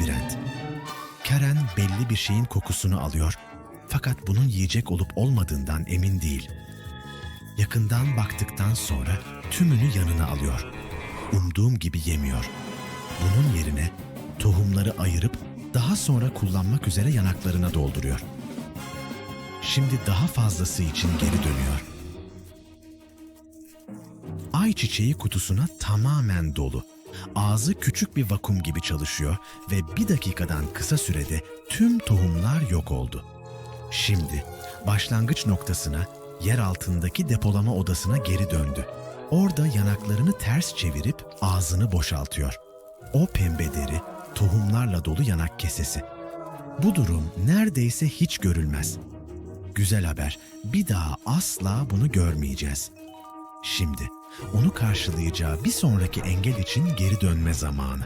labirent. Karen belli bir şeyin kokusunu alıyor fakat bunun yiyecek olup olmadığından emin değil. Yakından baktıktan sonra tümünü yanına alıyor. Umduğum gibi yemiyor. Bunun yerine tohumları ayırıp daha sonra kullanmak üzere yanaklarına dolduruyor. Şimdi daha fazlası için geri dönüyor. Ayçiçeği kutusuna tamamen dolu. Ağzı küçük bir vakum gibi çalışıyor ve bir dakikadan kısa sürede tüm tohumlar yok oldu. Şimdi başlangıç noktasına, yer altındaki depolama odasına geri döndü. Orada yanaklarını ters çevirip ağzını boşaltıyor. O pembe deri, tohumlarla dolu yanak kesesi. Bu durum neredeyse hiç görülmez. Güzel haber, bir daha asla bunu görmeyeceğiz. Şimdi onu karşılayacağı bir sonraki engel için geri dönme zamanı.